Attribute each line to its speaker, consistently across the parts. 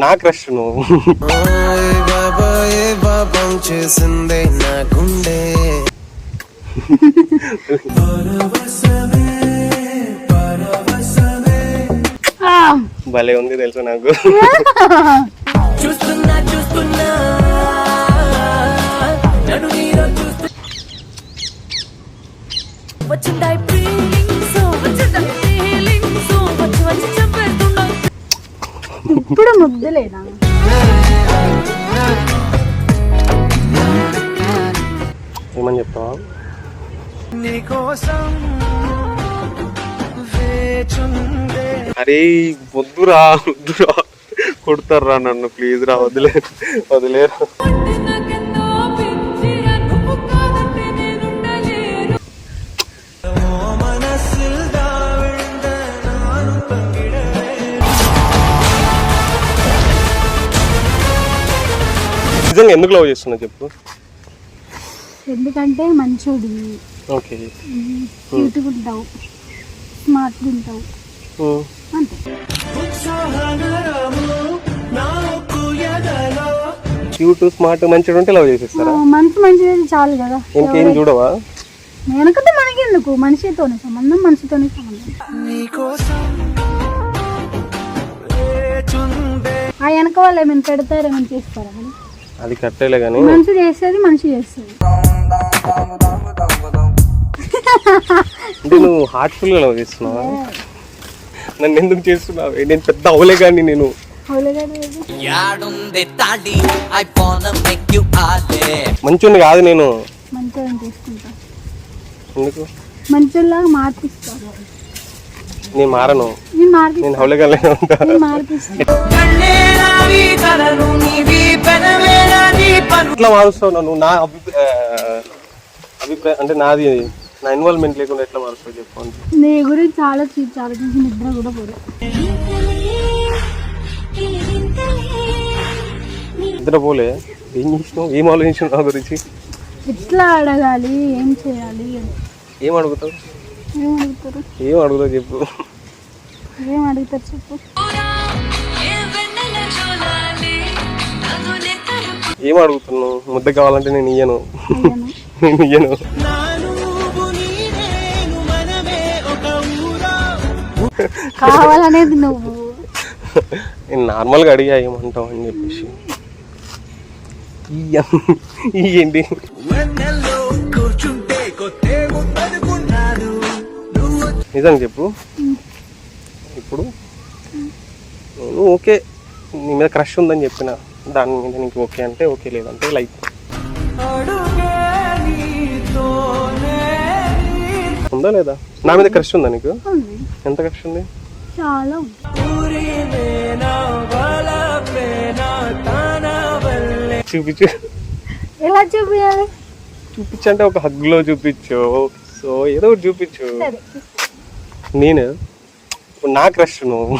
Speaker 1: నా క్రష్ నువ్వు.
Speaker 2: బాబాయ్ చేసిందే నా గుండె
Speaker 1: భలే ఉంది తెలుసు నాకు.
Speaker 2: చూస్తున్నా చూస్తున్నా నడు నీలో
Speaker 3: వచ్చిందా వచ్చిందా
Speaker 4: ఇప్పుడు ముద్దులేనా?
Speaker 1: ఏమని చెప్తావా? అరే వద్దురా వద్దురా. కొడతారా నన్ను ప్లీజ్ రా వదిలే వదిలేరా. నిజంగా ఎందుకు లవ్ చేస్తున్నా చెప్పు?
Speaker 4: ఎందుకంటే మంచోడి.
Speaker 1: ఓకే.
Speaker 4: క్యూట్గా ఉంటావు స్మార్ట్గా ఉంటావు అంతే.
Speaker 1: క్యూట్ స్మార్ట్ మంచిగా ఉంటే లవ్ చేసేస్తారా?
Speaker 4: మనసు మంచిది చాలు కదా.
Speaker 1: ఇంకేం చూడవా?
Speaker 4: వెనకతో మనకెందుకు? మనిషితోనే సంబంధం మనిషితోనే సంబంధం. ఆ వెనక వాళ్ళు ఏమైనా పెడతారు ఏమైనా చేస్తారా?
Speaker 1: అది కట్టేలే కానీ.
Speaker 4: మనిషి చేసేది మనిషి చేస్తుంది
Speaker 1: అంటే నువ్వు హార్ట్ఫుల్గా లవ్ చేస్తున్నావా నన్ను ఎందుకు చేస్తున్నావు? నేను పెద్ద అవలే కానీ నేను. మంచోని కాదు నేను. ఎందుకు? నేను మారను.
Speaker 4: నేను
Speaker 1: అవలేగానే ఉంటా. ఎట్లా మారుస్తావు నన్ను నా అభిప్రాయ అంటే నాది నా ఇన్వాల్వ్మెంట్ లేకుండా ఎట్లా మారుస్తావు చెప్పు
Speaker 4: నీ గురించి ఆలోచించి ఆలోచించి నిద్ర కూడా పోదు.
Speaker 1: నిద్రపోలే ఏం చేసినావు? ఏం ఆలోచించినావు నా గురించి?
Speaker 4: ఎట్లా అడగాలి? ఏం చేయాలి.
Speaker 1: ఏం అడుగుతావు?
Speaker 4: ఏం అడుగుతారు?
Speaker 1: ఏం అడుగుతావు చెప్పు.
Speaker 4: ఏం అడుగుతారు చెప్పు.
Speaker 3: ఏం
Speaker 1: అడుగుతున్నావు ముద్ద కావాలంటే నేను ఇయ్యను. నేను ఇయ్యను.
Speaker 4: కావాలనేది నువ్వు.
Speaker 1: నేను నార్మల్గా అడిగా ఏమంటావు అని చెప్పేసి. ఇయ్య. ఏంటి
Speaker 2: వెన్నెల్లో కూర్చుంటే కొత్తే ఉందనుకున్నాను నువ్వు
Speaker 1: నిజం చెప్పు ఇప్పుడు? నేను ఓకే. నీ మీద క్రష్ ఉందని చెప్పిన. దాని మీద నీకు ఓకే అంటే ఓకే లేదంటే లైక్. ఉందా లేదా? నా మీద క్రష్ ఉందా నీకు? ఎంత క్రష్ ఉంది?
Speaker 4: చాలా
Speaker 1: చూపించు.
Speaker 4: ఎలా చూపించాలి
Speaker 1: చూపించు అంటే ఒక హగ్లో చూపించు. సో ఏదో ఒకటి చూపించు. నేను? ఇప్పుడు నా క్రష్ నువ్వు.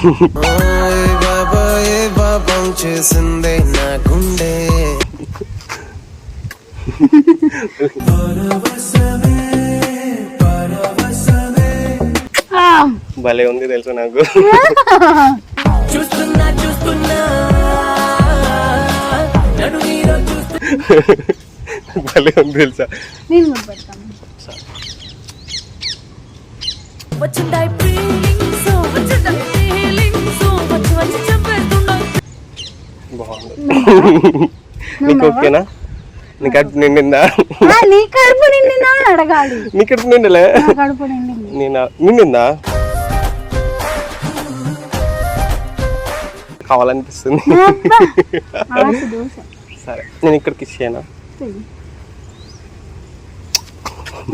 Speaker 2: చేసిందే నా గుండె?
Speaker 4: ఆ,
Speaker 1: భలే ఉంది తెలుసు నాకు.
Speaker 2: చూస్తున్నా చూస్తున్నా.
Speaker 1: భలే ఉంది తెలుసా.
Speaker 4: నేను
Speaker 3: వచ్చిందా ఫీలింగ్స్
Speaker 1: బాగుంది. నీకు ఓకేనా? నీ కడుపు నిండిందా?
Speaker 4: నీ కడుపు నిండిందా అడగాలి.
Speaker 1: నీ కడుపు నిండలే?
Speaker 4: కడుపు నిండింది.
Speaker 1: నేను నిండిందా? కావాలనిపిస్తుంది. సరే నేను ఇక్కడ కిస్ చేయనా
Speaker 4: చెయ్యి.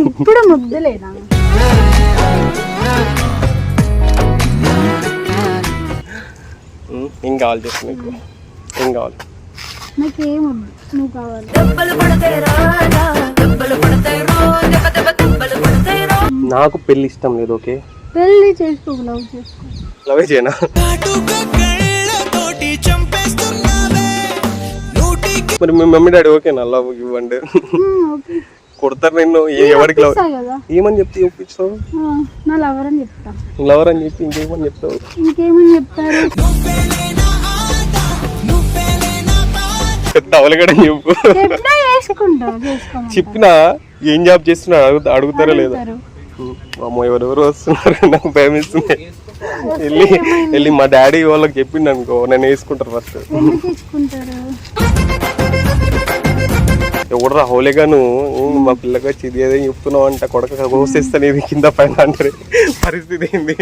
Speaker 4: ఇప్పుడు ముద్దులేనా?
Speaker 1: ఏం కావాలి చెప్పు నీకు? ఏం కావాలి?
Speaker 4: నాకేం
Speaker 1: పెళ్ళి ఇష్టం లేదు ఓకే?
Speaker 4: పెళ్ళి చేసుకో లవ్ చేసుకో.
Speaker 1: లవే చేయనా?
Speaker 2: కళ్ళతోటి చంపేస్తున్నావే నూటికి
Speaker 1: మరి మీ మమ్మీ డాడీ ఓకేనా? లవ్ ఇవ్వండి.
Speaker 4: Hmm, okay.
Speaker 1: కొడతారు నిన్ను ఏ- ఎవరికి లవ్? ఏమని చెప్తే ఒప్పించావు
Speaker 4: నా లవర్ అని చెప్తా.
Speaker 1: లవర్ అని చెప్పి ఇంకేమని చెప్తావు?
Speaker 4: ఇంకేమని చెప్తారు?
Speaker 1: పెద్ద చెప్పు. చెప్పిన ఏం జాబ్ చేస్తున్నా అడుగుతా అడుగుతారో లేదో. అమ్మో ఎవరెవరు వస్తున్నారు నాకు భయం ఇస్తుంది వెళ్ళి వెళ్ళి మా డాడీ వాళ్ళకి చెప్పిండు అనుకో నన్ను వేసుకుంటారు ఫస్ట్ ఎవడరా హోలేగా నువ్వు మా పిల్లకి వచ్చి ఇది ఏదో చెప్తున్నావు అంట కొడక కోసేస్తాను ఇది కింద పైన అంటారు. పరిస్థితి ఏంది?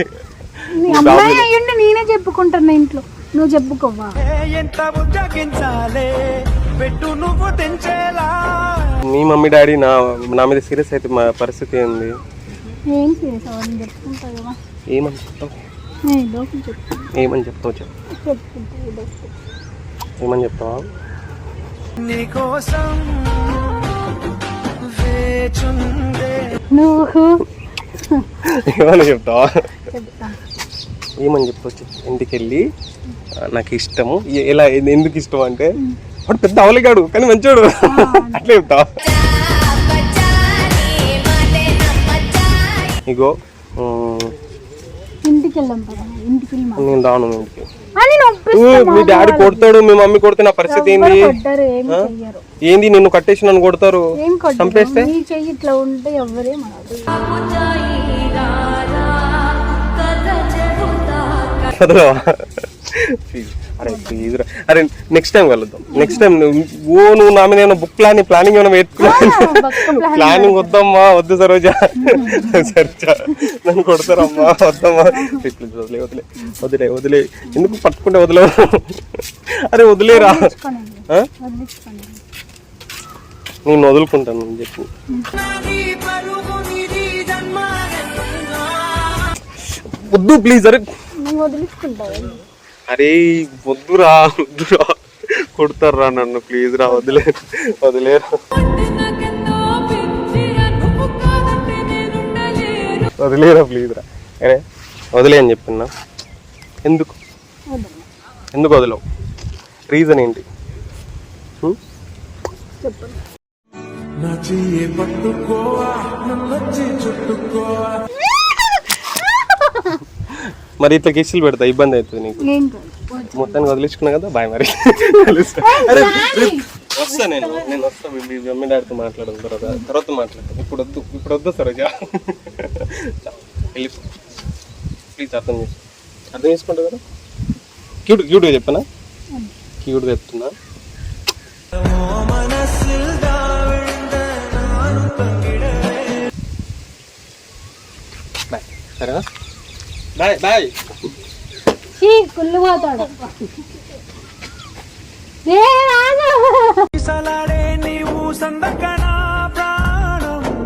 Speaker 4: నీ అమ్మాయి అయ్యుండి నేనే చెప్పుకుంటున్నా ఇంట్లో. నువ్వు చెప్పుకోవా?
Speaker 5: ఎంత పెట్టు నువ్వు తెంచేలా.
Speaker 1: మీ మమ్మీ డాడీ నా నా మీద సీరియస్ అయితే మా పరిస్థితి ఏంది?
Speaker 4: ఏం సీరియస్ అవ్వని చెప్పుకుంటా కదా.
Speaker 1: ఏమని చెప్తావు?
Speaker 4: నేను ఏదో ఒకటి చెప్పు.
Speaker 1: ఏమని చెప్తావు చెప్పు.
Speaker 4: చెప్పుకుంటా ఏదో ఒకటి.
Speaker 1: ఏమని చెప్తావా?
Speaker 5: నీకోసం వేచుందే
Speaker 4: నువ్వు
Speaker 1: ఏమని చెప్తావా?
Speaker 4: చెప్తా.
Speaker 1: ఏమని చెప్తావు చెప్పు ఇంటికి వెళ్ళి నాకు ఇష్టము. ఎలా ఎందుకు ఇష్టం అంటే వాడు పెద్ద అవలిగాడు కానీ మంచోడు. అట్లా చెప్తావా ఇగో. నేను రాను మీ ఇంటికి. మీ డాడీ కొడతాడు మీ మమ్మీ కొడితే నా పరిస్థితి ఏంది? ఏంది నిన్ను కట్టేసి నన్ను కొడతారు? చంపేస్తే?
Speaker 4: ఇట్లా ఉంటే ఎవ్వరే
Speaker 1: ప్లీజ్ అరే ప్లీజ్ రా అరే నెక్స్ట్ టైం కలుద్దాం. నెక్స్ట్ టైం ఓ నువ్వు నా మీద ఏమైనా బుక్ ప్లాన్ ప్లానింగ్ ఏమైనా పెట్టుకున్నా ప్లానింగ్ వద్దమ్మా వద్దు సరోజా. సరోజా నన్ను కొడతారమ్మా వద్దమ్మా. ప్లీజ్ వదిలే వదిలే వదిలే వదిలే. ఎందుకు పట్టుకుంటే వదిలేవు? అరే వదిలేరా? నేను వదులుకుంటాను అని చెప్పి. వద్దు ప్లీజ్ అరే.
Speaker 4: వదిలించుకుంటావు
Speaker 1: అరే వద్దురా వద్దురా కొడతారా నన్ను ప్లీజ్ రా వదిలే వదిలేరా వదిలేరా ప్లీజ్ రా అరే వదిలే అని చెప్పిన? ఎందుకు? ఎందుకు వదలవు? రీజన్ ఏంటి?
Speaker 5: నా చెయ్యి పట్టుకోవా? నన్నొచ్చి చుట్టుకోవా?
Speaker 1: మరి ఇట్లా కిస్సులు పెడతా ఇబ్బంది అవుతుంది నీకు? మొత్తానికి వదిలించుకున్నా కదా బాయ్ మరి. అరే వస్తా నేను నేను వస్తా మీ మమ్మీ డాడీతో మాట్లాడడం తర్వాత తర్వాత మాట్లాడతాను ఇప్పుడు వద్దు ఇప్పుడు వద్దు సరోజా. వెళ్ళిపో ప్లీజ్ అర్థం చేసుకో అర్థం చేసుకుంటా కదా? క్యూట్ క్యూట్గా చెప్పనా? క్యూట్గా చెప్తున్నా. బాయ్ సరేనా? Bye bye.
Speaker 4: చీ కుళ్ళు పోతాడు ఏ రాజు?
Speaker 5: సలాడే నీవు సందకణ